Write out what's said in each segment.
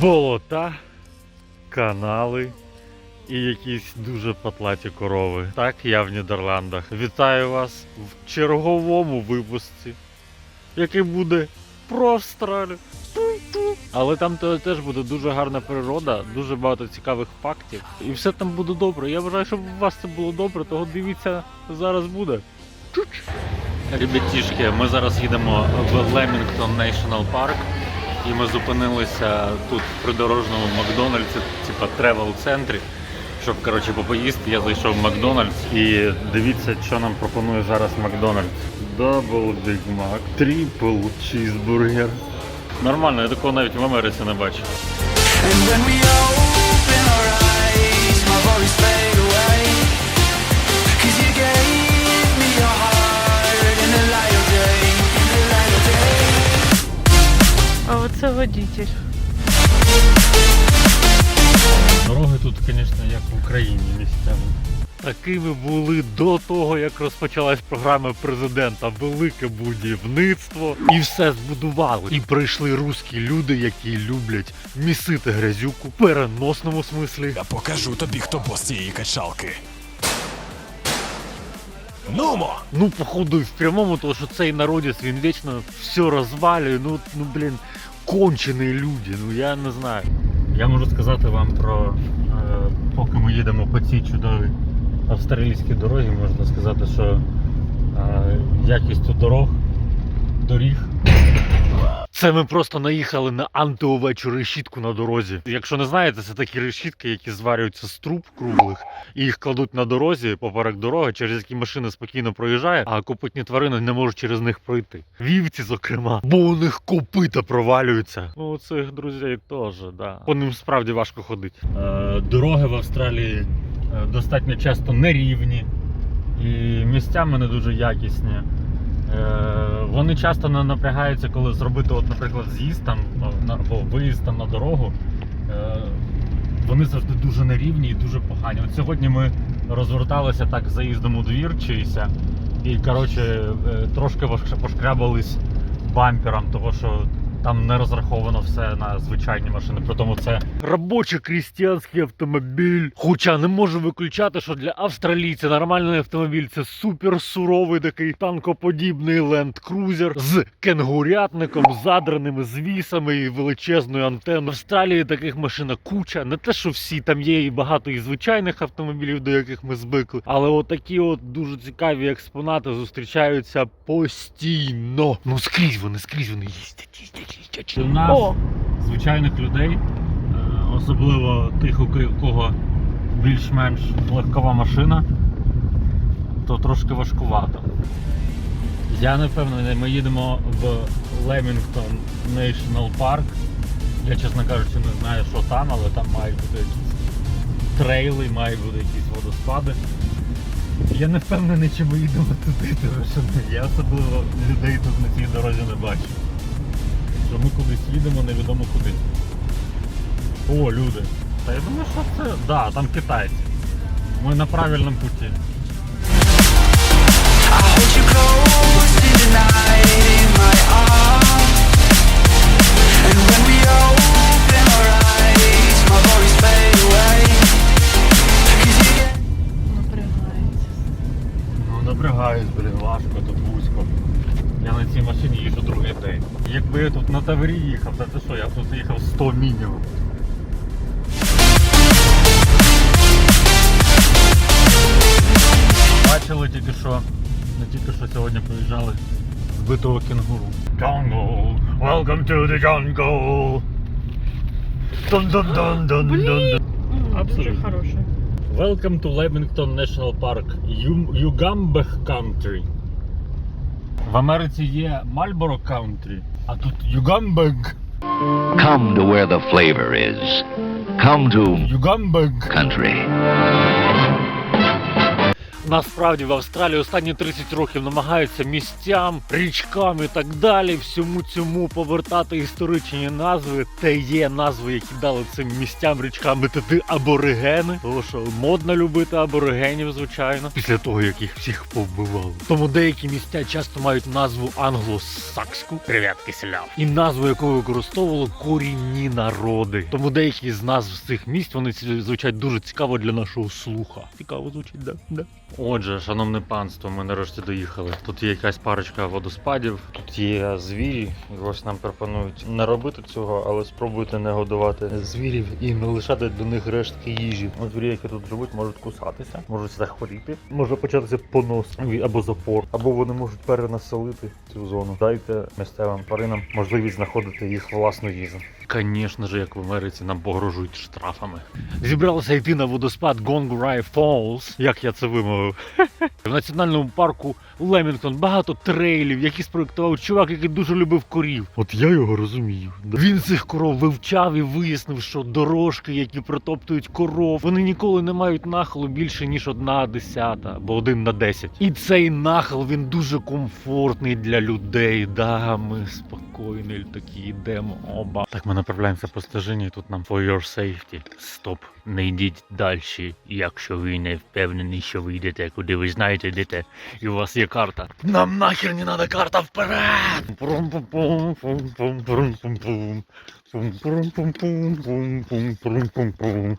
болота, канали і якісь дуже патлаті корови. Так, я в Нідерландах. Вітаю вас в черговому випуску, який буде про Австралію. Але там теж буде дуже гарна природа, дуже багато цікавих фактів. І все там буде добре. Я вважаю, щоб у вас це було добре, того дивіться, зараз буде. Ребятішки, ми зараз їдемо в Лемінгтон National Park. І ми зупинилися тут в придорожному Макдональдсі, типа тревел-центрі. Щоб коротше попоїсти, я зайшов в Макдональдс і дивіться, що нам пропонує зараз Макдональдс. Дабл Big Mac, Triple чізбургер. Нормально, я такого навіть в Америці не бачив. А оце водитель. Дороги тут, звісно, як в Україні місцями. Такими були до того, як розпочалась програма президента. Велике будівництво. І все збудували. І прийшли русські люди, які люблять місити грязюку в переносному смислі. Я покажу тобі, хто бос цієї качалки. Нумо! Ну, походу, в прямому, тому що цей народець він вічно все розвалює. Ну, ну блін, кончені люди. Ну я не знаю. Я можу сказати вам про е, поки ми їдемо по цій чудовій австралійській дорозі, можна сказати, що е, якість дорог, доріг. Це ми просто наїхали на антиовечу решітку на дорозі. Якщо не знаєте, це такі решітки, які зварюються з труб круглих, і їх кладуть на дорозі поперек дороги, через які машини спокійно проїжджають, а копитні тварини не можуть через них пройти. Вівці, зокрема, бо у них копита провалюються. Ну, цих друзей теж, да. По ним справді важко ходити. Е, дороги в Австралії е, достатньо часто нерівні і місцями не дуже якісні. Е, Вони часто не напрягаються, коли зробити, от, наприклад, з'їзд там або виїзд там на дорогу. Е, Вони завжди дуже нерівні і дуже погані. От сьогодні ми розверталися так заїздом у двір чийся, і коротше е, трошки пошкрябались бампером, того що там не розраховано все на звичайні машини. При тому це робочий крістіанський автомобіль. Хоча не можу виключати, що для австралійця нормальний автомобіль це супер суровий такий танкоподібний ленд-крузер з кенгурятником, задраними звісами і величезною антенною. В Австралії таких машин куча. Не те, що всі там є і багато і звичайних автомобілів, до яких ми звикли. Але отакі от дуже цікаві експонати зустрічаються постійно. Ну скрізь вони, скрізь вони їздять, їздять, їздять. У нас О, звичайних людей, е, особливо тих, у у кого більш-менш легкова машина, то трошки важкувато. Я не впевнений, ми їдемо в Лемінгтон National Park. Я, чесно кажучи, не знаю, що там, але там мають бути якісь трейли, мають бути якісь водоспади. Я не впевнений, чи ми їдемо туди, тому що я особливо людей тут на цій дорозі не бачу що ми кудись їдемо, невідомо куди. О, люди. Та я думаю, що це. Да, там китайці. Ми на правильному путі. And when we open our eyes, my worries fade away. Напрягаюсь, блін, важко, тут вузько. Я на цій машині їжджу другий день. Якби я тут на таврі їхав, то це що, я б тут їхав 100 мінімум. Бачили тільки що, не тільки що сьогодні поїжджали збитого кенгуру. Jungle, welcome to the jungle. Дун-дун-дун-дун-дун. М, Дуже Абсолютно. хороше. Welcome to Leamington National Park, Ю- Югамбех Country. В Америці є Marlboro Country, а тут Югамбег. Come to where the flavor is. Come to Югамбег. country. Насправді в Австралії останні 30 років намагаються місцям, річкам і так далі, всьому цьому повертати історичні назви. Те є назви, які дали цим місцям, річкам і туди аборигени. Тому що модно любити аборигенів, звичайно, після того як їх всіх повбивали. Тому деякі місця часто мають назву англосакську Привіт, киселяв. і назву яку використовували корінні народи. Тому деякі з назв з цих місць вони звучать дуже цікаво для нашого слуха. Цікаво звучить, да? да. Отже, шановне панство, ми нарешті доїхали. Тут є якась парочка водоспадів, тут є звірі. І ось нам пропонують не робити цього, але спробуйте не годувати звірів і не лишати до них рештки їжі. От звірі, які тут живуть, можуть кусатися, можуть захворіти, може початися понос або запор, або вони можуть перенаселити цю зону. Дайте місцевим тваринам можливість знаходити їх власну їжу. Звісно ж, як в Америці, нам погрожують штрафами. Зібралися йти на водоспад Гонгурай Falls, як я це вимовив. В національному парку Лемінгтон багато трейлів, які спроектував чувак, який дуже любив корів. От я його розумію. Він цих коров вивчав і вияснив, що дорожки, які протоптують коров, вони ніколи не мають нахилу більше ніж одна десята або один на десять. І цей нахил він дуже комфортний для людей. Да, ми спокійні такі йдемо. Оба. Так ми направляємося по стежині. Тут нам for your safety. Стоп, не йдіть далі, якщо ви не впевнені, що ви йдете, куди ви знаєте, йдете, і у вас є карта. Нам нахер не треба карта вперед! Пум-пум-пум-пум-пум-пум-пум.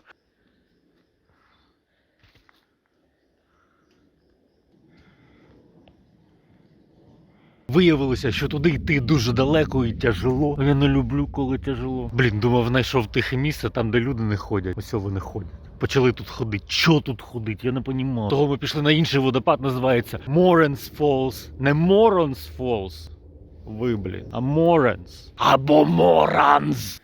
Виявилося, що туди йти дуже далеко і тяжело. Я не люблю, коли тяжело. Блін, думав, знайшов тихе місце, там, де люди не ходять. Ось вони ходять. Почали тут ходити. Що тут ходить? Я не розумію. Того ми пішли на інший водопад, називається Моренс Falls. Не Моренс Falls. Ви, блін, а Моренс. Або Моранс.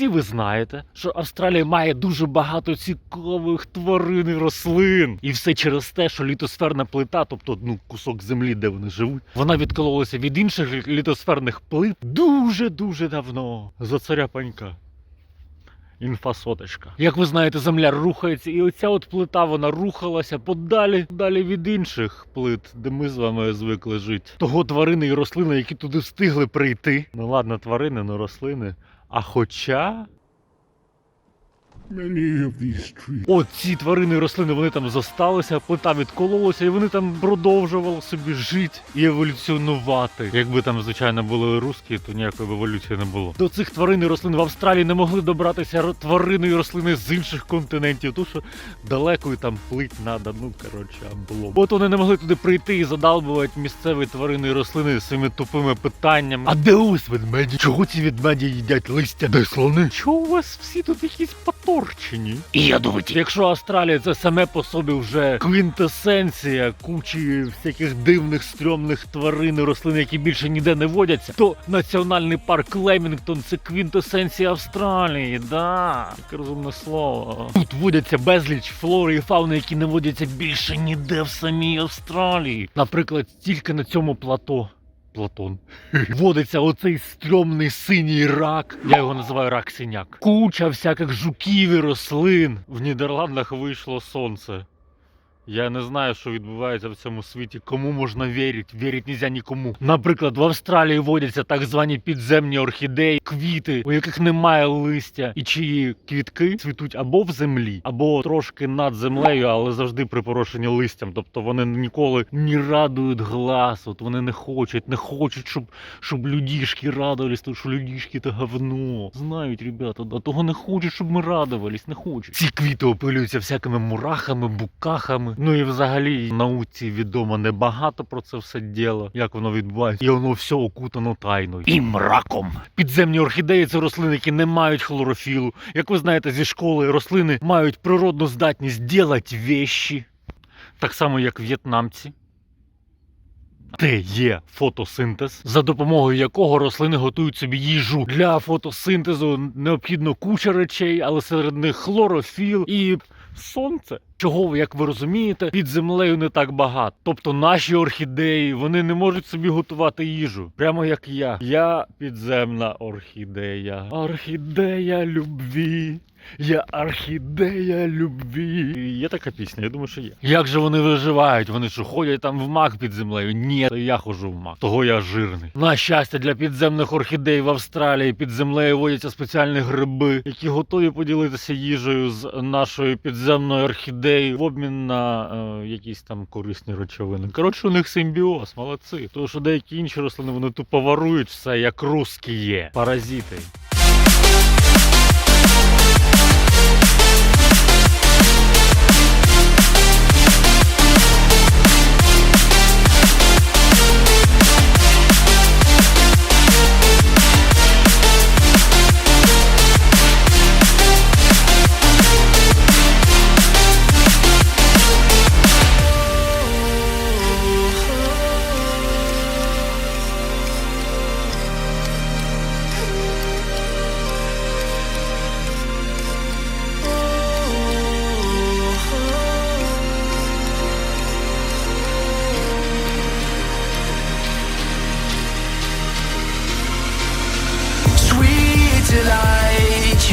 Всі ви знаєте, що Австралія має дуже багато цікавих тварин і рослин. І все через те, що літосферна плита, тобто ну, кусок землі, де вони живуть, вона відкололася від інших літосферних плит дуже-дуже давно. За царя панька. Інфасоточка. Як ви знаєте, земля рухається, і оця от плита вона рухалася подалі далі від інших плит, де ми з вами звикли жити. Того тварини і рослини, які туди встигли прийти. Ну ладно, тварини, ну рослини. А хоча. От ці тварини і рослини вони там зосталися, плита відкололася, і вони там продовжували собі жити і еволюціонувати. Якби там, звичайно, були русські, то ніякої еволюції не було. До цих тварин і рослин в Австралії не могли добратися тварини і рослини з інших континентів, тому що далеко там плить треба, ну коротше, було. От вони не могли туди прийти і задалбувати місцеві тварини і рослини своїми тупими питаннями. А де ось ведмеді? Чого ці ведмеді їдять листя? Де слони? Чого у вас всі тут якісь поторчені? І ядовиті. Якщо Австралія це саме по собі вже квінтесенція кучі всяких дивних стрьомних тварин і рослин, які більше ніде не водяться, то національний парк Лемінгтон це квінтесенція Австралії, да. Таке розумне слово. Тут водяться безліч флори і фауни, які не водяться більше ніде в самій Австралії. Наприклад, тільки на цьому плато. Платон. Водиться оцей стрьомний синій рак. Я його називаю рак синяк. Куча всяких жуків і рослин. В Нідерландах вийшло сонце. Я не знаю, що відбувається в цьому світі. Кому можна вірити? Вірити нельзя нікому. Наприклад, в Австралії водяться так звані підземні орхідеї, квіти, у яких немає листя, і чиї квітки цвітуть або в землі, або трошки над землею, але завжди припорошені листям. Тобто вони ніколи не радують глаз. От вони не хочуть, не хочуть, щоб, щоб людішки радувались, тому що людішки це говно. Знають, ребята, а того не хочуть, щоб ми радувались, не хочуть. Ці квіти опилюються всякими мурахами, букахами. Ну і взагалі науці відомо небагато про це все діло, як воно відбувається, і воно все окутано тайною і мраком. Підземні орхідеї це рослини, які не мають хлорофілу. Як ви знаєте, зі школи рослини мають природну здатність ділати вещі, так само як в'єтнамці. Де є фотосинтез, за допомогою якого рослини готують собі їжу. Для фотосинтезу необхідно куча речей, але серед них хлорофіл і сонце. Чого, як ви розумієте, під землею не так багато. Тобто наші орхідеї вони не можуть собі готувати їжу. Прямо як я. Я підземна орхідея. Орхідея любві. Я орхідея любві. Є така пісня, я думаю, що є. Як же вони виживають? Вони що ходять там в мак під землею? Ні, то я ходжу в мак. Того я жирний. На щастя, для підземних орхідей в Австралії під землею водяться спеціальні гриби, які готові поділитися їжею з нашою підземною орхідеєю в обмін на е, якісь там корисні речовини. Коротше, у них симбіоз, молодці. Тому що деякі інші рослини вони тупо ворують все, як русські є. Паразити.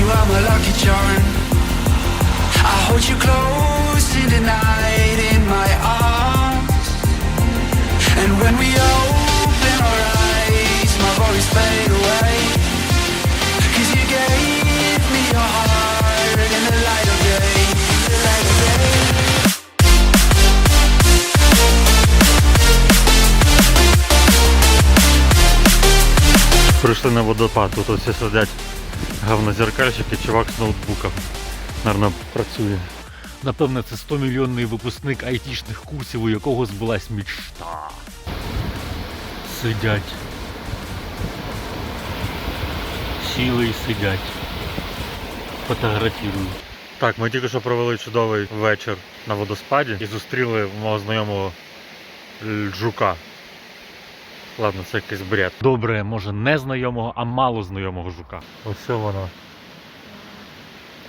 Are my lucky charm. I hold you close in the night in my arms. And when we open our eyes, my worries fade away. Cause you gave me your heart in the light of day. The light of day. Прийшли на водопад, тут ось сидять говнозеркальщики, чувак з ноутбуком. Наверно, працює. Напевно, це 100 мільйонний випускник айтішних курсів, у якого збулась мечта. Сидять. Сіли і сидять. Фотографірують. Так, ми тільки що провели чудовий вечір на водоспаді і зустріли мого знайомого Л- жука. Ладно, це якийсь бред. Добре, може не знайомого, а мало знайомого жука. Ось воно.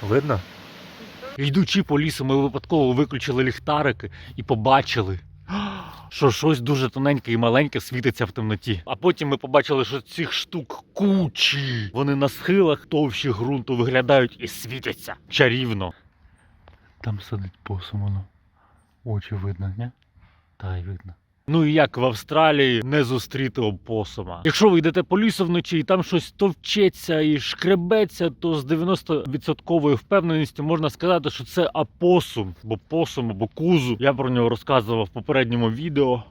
Видно? Йдучи по лісу, ми випадково виключили ліхтарики і побачили, що щось дуже тоненьке і маленьке світиться в темноті. А потім ми побачили, що цих штук кучі. Вони на схилах товщі ґрунту виглядають і світяться. Чарівно. Там сидить посум, воно. Очі видно, не? Та й видно. Ну і як в Австралії не зустріти опосума. Якщо ви йдете по лісу вночі і там щось товчеться і шкребеться, то з 90% впевненістю можна сказати, що це апосум, бо посум або кузу. Я про нього розказував в попередньому відео.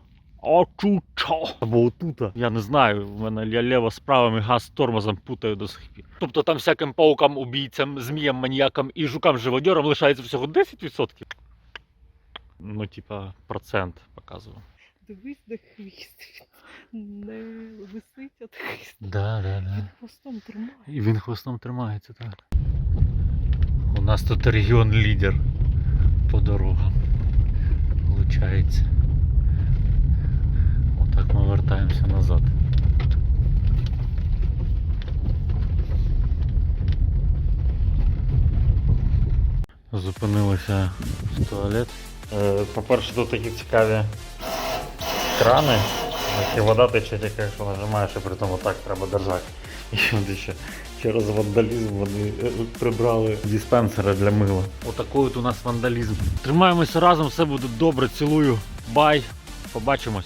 Очучо. Або отута. Я не знаю. В мене я лево з і газ з тормозом путаю до сих пір. Тобто там всяким паукам, убійцям, зміям, маніякам і жукам живодьорам лишається всього 10%. Ну, типа, процент показував. Дивись, де хвіст. Не висить, а хвіст. Да, да, да. Він хвостом тримає. І він хвостом тримається, так. У нас тут регіон лідер по дорогам. Получається. Отак ми вертаємося назад. Зупинилися в туалет. Е, По-перше, тут такі цікаві крани, які вода тече тільки якщо нажимаєш, і при тому так треба держати. І от ще через вандалізм вони е, прибрали диспенсери для мила. Отакий от у нас вандалізм. Тримаємося разом, все буде добре. Цілую. Бай. Побачимось.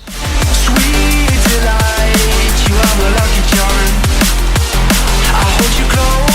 Sweet delight, you are my lucky charm. I hold you close